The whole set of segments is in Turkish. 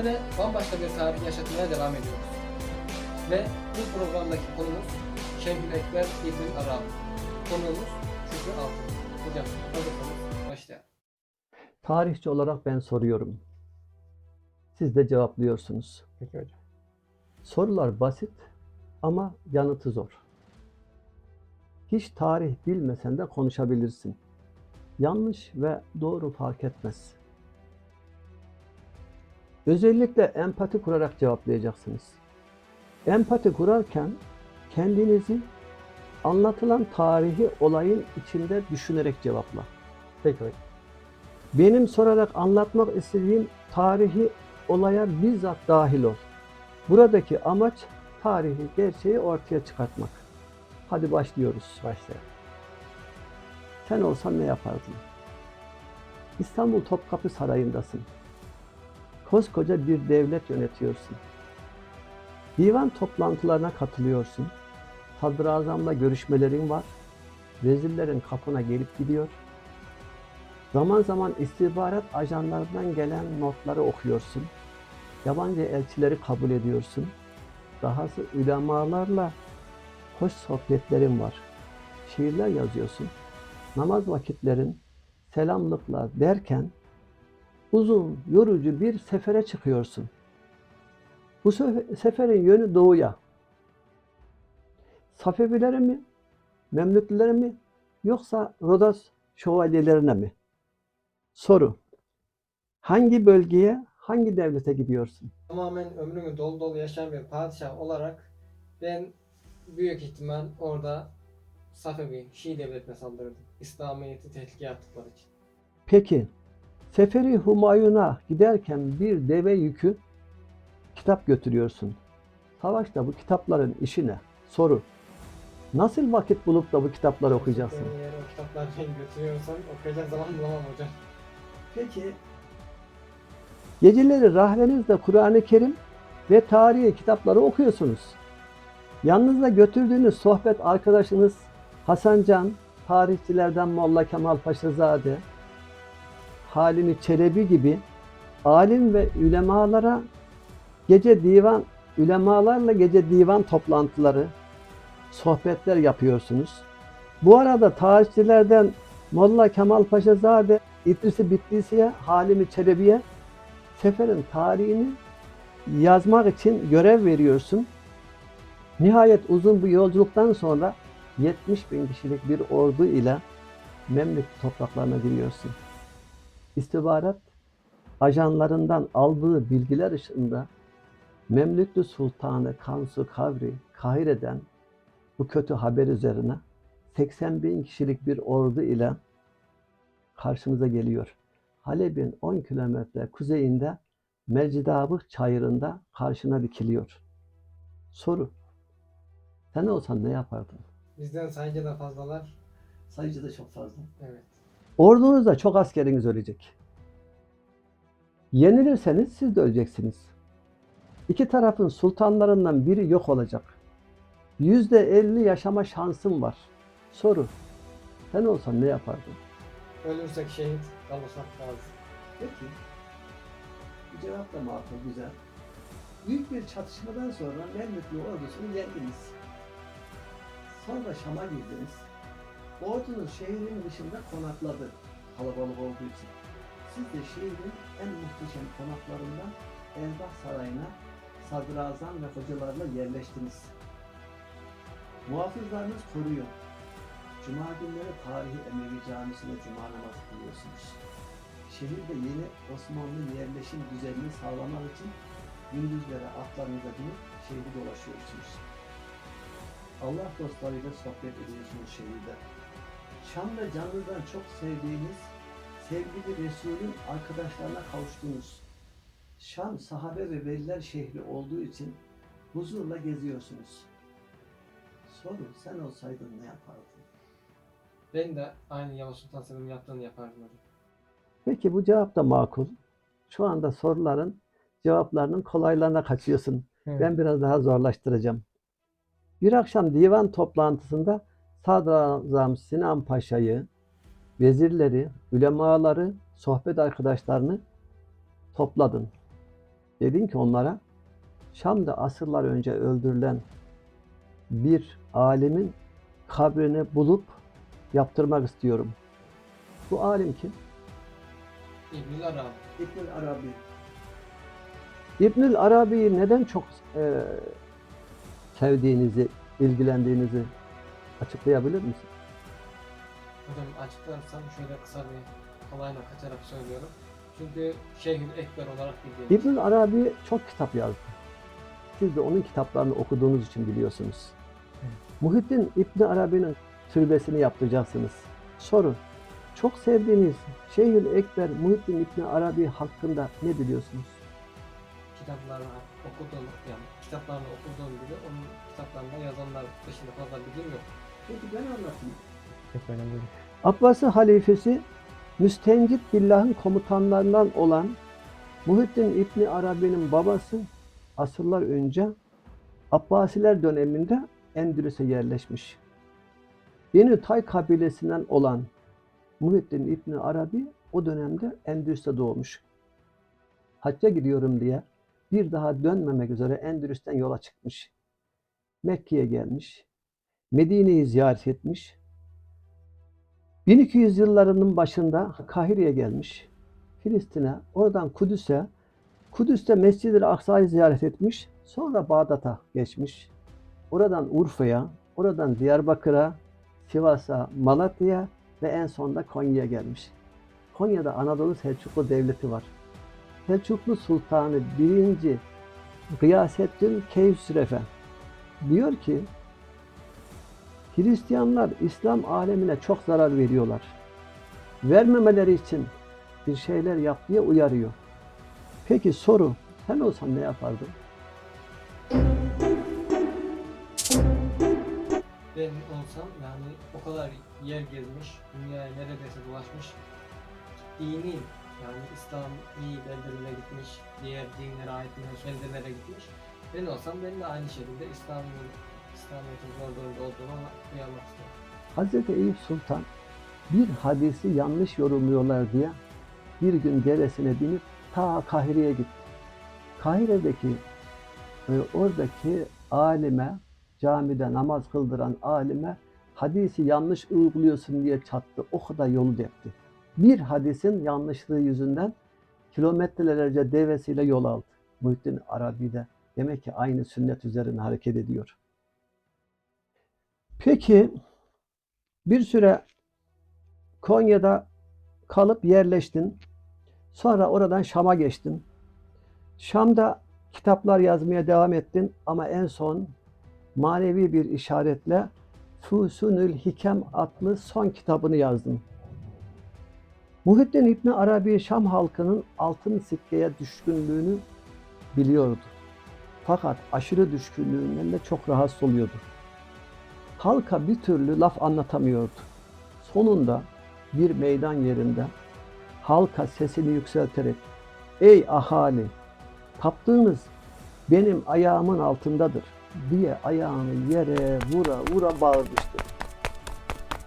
Sizlere bambaşka bir tarih yaşatmaya devam ediyoruz. Ve bu programdaki konumuz Şemhül Ekber İbn Arabi. Konuğumuz Şükrü Altın. Hocam hazırsanız başlayalım. Tarihçi olarak ben soruyorum. Siz de cevaplıyorsunuz. Peki hocam. Sorular basit ama yanıtı zor. Hiç tarih bilmesen de konuşabilirsin. Yanlış ve doğru fark etmez. Özellikle empati kurarak cevaplayacaksınız. Empati kurarken kendinizi anlatılan tarihi olayın içinde düşünerek cevapla. Peki hocam. Benim sorarak anlatmak istediğim tarihi olaya bizzat dahil ol. Buradaki amaç tarihi gerçeği ortaya çıkartmak. Hadi başlıyoruz. Başlayalım. Sen olsan ne yapardın? İstanbul Topkapı Sarayı'ndasın. Koskoca bir devlet yönetiyorsun. Divan toplantılarına katılıyorsun. Sadrazamla görüşmelerin var. Vezirlerin kapına gelip gidiyor. Zaman zaman istihbarat ajanlarından gelen notları okuyorsun. Yabancı elçileri kabul ediyorsun. Dahası ulemalarla hoş sohbetlerin var. Şiirler yazıyorsun. Namaz vakitlerin, selamlıklar derken uzun, yorucu bir sefere çıkıyorsun. Bu sefe- seferin yönü doğuya. Safevilere mi, Memlüklere mi, yoksa Rodas şövalyelerine mi? Soru. Hangi bölgeye, hangi devlete gidiyorsun? Tamamen ömrümü dolu dolu yaşayan bir padişah olarak ben büyük ihtimal orada Safevi, Şii devletine saldırırdım. İslamiyet'i tehlikeye attıkları için. Peki, Seferi Humayun'a giderken bir deve yükü kitap götürüyorsun. Savaşta bu kitapların işi ne? Soru. Nasıl vakit bulup da bu kitapları okuyacaksın? Beni eğer o kitapları ben götürüyorsam okuyacak zaman bulamam hocam. Peki. Geceleri rahlenizle Kur'an-ı Kerim ve tarihi kitapları okuyorsunuz. Yanınızda götürdüğünüz sohbet arkadaşınız Hasan Can, tarihçilerden Molla Kemal Paşazade, Halimi Çelebi gibi alim ve ulemalara gece divan, ulemalarla gece divan toplantıları, sohbetler yapıyorsunuz. Bu arada tarihçilerden Molla Kemal Paşazade, İdris-i Bitlisi'ye, Halimi Çelebi'ye seferin tarihini yazmak için görev veriyorsun. Nihayet uzun bir yolculuktan sonra 70 bin kişilik bir ordu ile Memlük topraklarına giriyorsun. İstihbarat ajanlarından aldığı bilgiler ışığında Memlüklü Sultanı Kansu Kavri Kahire'den bu kötü haber üzerine 80 bin kişilik bir ordu ile karşımıza geliyor. Halep'in 10 kilometre kuzeyinde Mercidabık çayırında karşına dikiliyor. Soru. Sen olsan ne yapardın? Bizden sayıca da fazlalar. Sayıcı da çok fazla. Evet. Ordunuzda çok askeriniz ölecek. Yenilirseniz siz de öleceksiniz. İki tarafın sultanlarından biri yok olacak. Yüzde elli yaşama şansın var. Soru. Sen olsan ne yapardın? Ölürsek şehit, kalırsak gazi. Peki. Bu cevap da makul, güzel. Büyük bir çatışmadan sonra Memlüklü ordusunu yendiniz. Sonra Şam'a girdiniz. Ordunuz şehrin dışında konakladı kalabalık olduğu için. Siz de şehrin en muhteşem konaklarından Elbah Sarayı'na sadrazam ve hocalarla yerleştiniz. Muhafızlarınız koruyor. Cuma günleri tarihi Emevi Camisi'nde Cuma namazı kılıyorsunuz. Şehirde yeni Osmanlı yerleşim düzenini sağlamak için gündüzlere atlarınıza binip şehri dolaşıyorsunuz. Allah dostlarıyla sohbet ediyorsunuz şehirde. Şam'da canlıdan çok sevdiğiniz sevgili Resul'ün arkadaşlarına kavuştunuz. Şam sahabe ve veliler şehri olduğu için huzurla geziyorsunuz. Soru sen olsaydın ne yapardın? Ben de aynı Yavuz Sultan Selim'in yaptığını yapardım hocam. Peki bu cevap da makul. Şu anda soruların cevaplarının kolaylarına kaçıyorsun. Ben biraz daha zorlaştıracağım. Bir akşam divan toplantısında Sadrazam Sinan Paşa'yı, vezirleri, ulemaları, sohbet arkadaşlarını topladın. Dedin ki onlara Şam'da asırlar önce öldürülen bir alimin kabrini bulup yaptırmak istiyorum. Bu alim kim? İbnül Arabi. İbnül Arabi. İbnül Arabi'yi neden çok e, sevdiğinizi, ilgilendiğinizi açıklayabilir misin? Hocam açıklarsam şöyle kısa bir kolayla kaçarak söylüyorum. Çünkü Şeyhül Ekber olarak bildiğimiz. İbnül Arabi çok kitap yazdı. Siz de onun kitaplarını okuduğunuz için biliyorsunuz. Muhittin İbn Arabi'nin türbesini yaptıracaksınız. Soru. Çok sevdiğiniz Şeyhül Ekber Muhittin İbn Arabi hakkında ne biliyorsunuz? kitaplarını okuduğum yani kitaplarını okuduğum gibi onun kitaplarında yazanlar dışında fazla bilgim yok. Peki ben anlatayım. Abbasi halifesi Müstencit Billah'ın komutanlarından olan Muhittin İbni Arabi'nin babası asırlar önce Abbasiler döneminde Endülüs'e yerleşmiş. Beni Tay kabilesinden olan Muhittin İbni Arabi o dönemde Endülüs'te doğmuş. Hacca gidiyorum diye bir daha dönmemek üzere Endülüs'ten yola çıkmış. Mekke'ye gelmiş. Medine'yi ziyaret etmiş. 1200 yıllarının başında Kahire'ye gelmiş. Filistin'e, oradan Kudüs'e, Kudüs'te Mescid-i Aksa'yı ziyaret etmiş. Sonra Bağdat'a geçmiş. Oradan Urfa'ya, oradan Diyarbakır'a, Sivas'a, Malatya'ya ve en sonunda Konya'ya gelmiş. Konya'da Anadolu Selçuklu Devleti var. Selçuklu Sultanı 1. Gıyasettin Keyhüsrefe diyor ki Hristiyanlar İslam alemine çok zarar veriyorlar. Vermemeleri için bir şeyler yap diye uyarıyor. Peki soru, sen olsan ne yapardın? Ben olsam yani o kadar yer gezmiş, dünyaya neredeyse dolaşmış, dini yani İslami beldelere gitmiş, diğer dinlere ait beldelere gitmiş. Ben olsam ben de aynı şekilde İslam'ın İslamiyet'in zor Eyüp Sultan bir hadisi yanlış yorumluyorlar diye bir gün devesine binip ta Kahire'ye gitti. Kahire'deki e, oradaki alime, camide namaz kıldıran alime hadisi yanlış uyguluyorsun diye çattı. O kadar yolu depti. Bir hadisin yanlışlığı yüzünden kilometrelerce devesiyle yol aldı. Muhittin Arabi'de demek ki aynı sünnet üzerine hareket ediyor. Peki bir süre Konya'da kalıp yerleştin. Sonra oradan Şam'a geçtin. Şam'da kitaplar yazmaya devam ettin ama en son manevi bir işaretle Fusunül Hikem adlı son kitabını yazdın. Muhittin İbni Arabi Şam halkının altın sikkeye düşkünlüğünü biliyordu. Fakat aşırı düşkünlüğünden de çok rahatsız oluyordu halka bir türlü laf anlatamıyordu. Sonunda bir meydan yerinde halka sesini yükselterek Ey ahali! Taptığınız benim ayağımın altındadır diye ayağını yere vura vura bağırmıştı.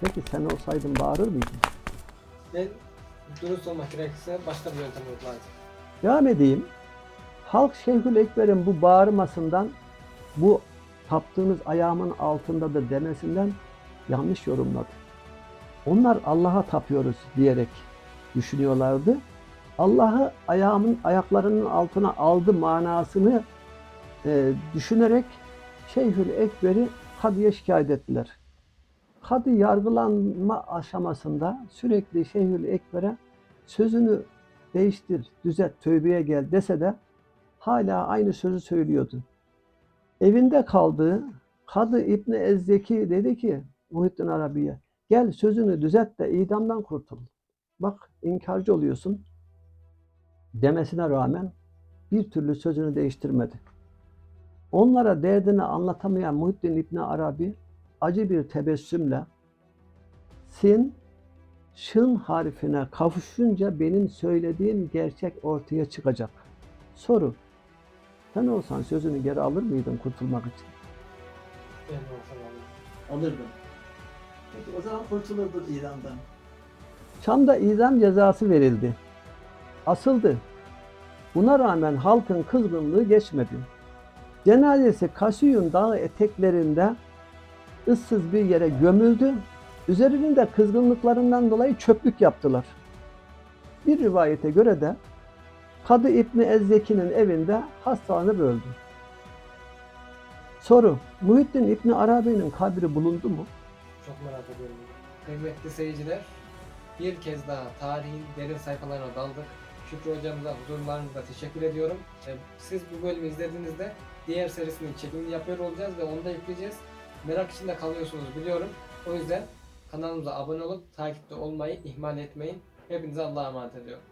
Peki sen olsaydın bağırır mıydın? Ben dürüst olmak gerekirse başka bir yöntem uygulardım. Devam edeyim. Halk Şeyhül Ekber'in bu bağırmasından, bu taptığınız ayağımın altındadır demesinden yanlış yorumladı. Onlar Allah'a tapıyoruz diyerek düşünüyorlardı. Allah'ı ayağımın ayaklarının altına aldı manasını e, düşünerek Şeyhül Ekber'i kadıya şikayet ettiler. Kadı yargılanma aşamasında sürekli Şeyhül Ekber'e sözünü değiştir, düzelt, tövbeye gel dese de hala aynı sözü söylüyordu. Evinde kaldığı Kadı İbni Ezzeki dedi ki Muhittin Arabi'ye gel sözünü düzelt de idamdan kurtul. Bak inkarcı oluyorsun demesine rağmen bir türlü sözünü değiştirmedi. Onlara derdini anlatamayan Muhittin İbni Arabi acı bir tebessümle sin şın harfine kavuşunca benim söylediğim gerçek ortaya çıkacak. Soru. Sen olsan sözünü geri alır mıydın kurtulmak için? Ben olsam alırdım. Alırdım. Peki o zaman kurtulurdun İran'dan. Şam'da idam cezası verildi. Asıldı. Buna rağmen halkın kızgınlığı geçmedi. Cenazesi Kasiyun Dağı eteklerinde ıssız bir yere gömüldü. Üzerinde kızgınlıklarından dolayı çöplük yaptılar. Bir rivayete göre de Kadı İbni Ezzeki'nin evinde hastalanıp öldü. Soru, Muhittin İbni Arabi'nin kabri bulundu mu? Çok merak ediyorum. Kıymetli seyirciler, bir kez daha tarihin derin sayfalarına daldık. Şükrü hocamıza huzurlarınızda teşekkür ediyorum. E, Siz bu bölümü izlediğinizde diğer serisinin çekimini yapıyor olacağız ve onu da yükleyeceğiz. Merak içinde kalıyorsunuz biliyorum. O yüzden kanalımıza abone olup takipte olmayı ihmal etmeyin. Hepinize Allah'a emanet ediyorum.